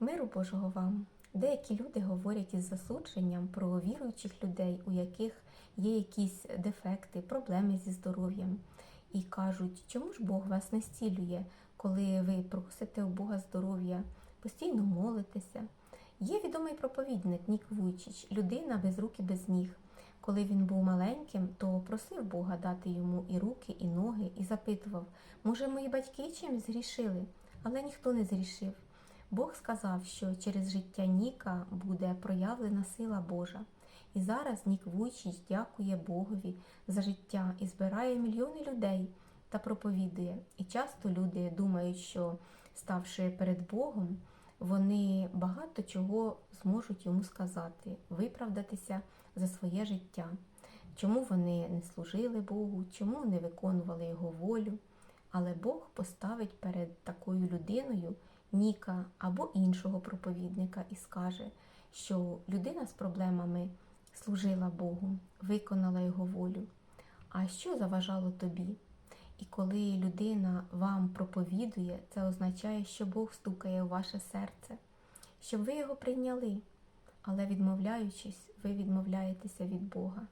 Миру Божого вам. Деякі люди говорять із засудженням про віруючих людей, у яких є якісь дефекти, проблеми зі здоров'ям, і кажуть, чому ж Бог вас не зцілює, коли ви просите у Бога здоров'я, постійно молитеся. Є відомий проповідник Нік Вуйчич, людина без рук і без ніг. Коли він був маленьким, то просив Бога дати йому і руки, і ноги, і запитував, може, мої батьки чимсь згрішили, але ніхто не згрішив. Бог сказав, що через життя Ніка буде проявлена сила Божа. І зараз Нік Вуйчич дякує Богові за життя і збирає мільйони людей та проповідує. І часто люди думають, що ставши перед Богом, вони багато чого зможуть йому сказати, виправдатися за своє життя, чому вони не служили Богу, чому не виконували Його волю. Але Бог поставить перед такою людиною Ніка або іншого проповідника і скаже, що людина з проблемами служила Богу, виконала Його волю. А що заважало тобі? І коли людина вам проповідує, це означає, що Бог стукає у ваше серце, щоб ви його прийняли. Але відмовляючись, ви відмовляєтеся від Бога.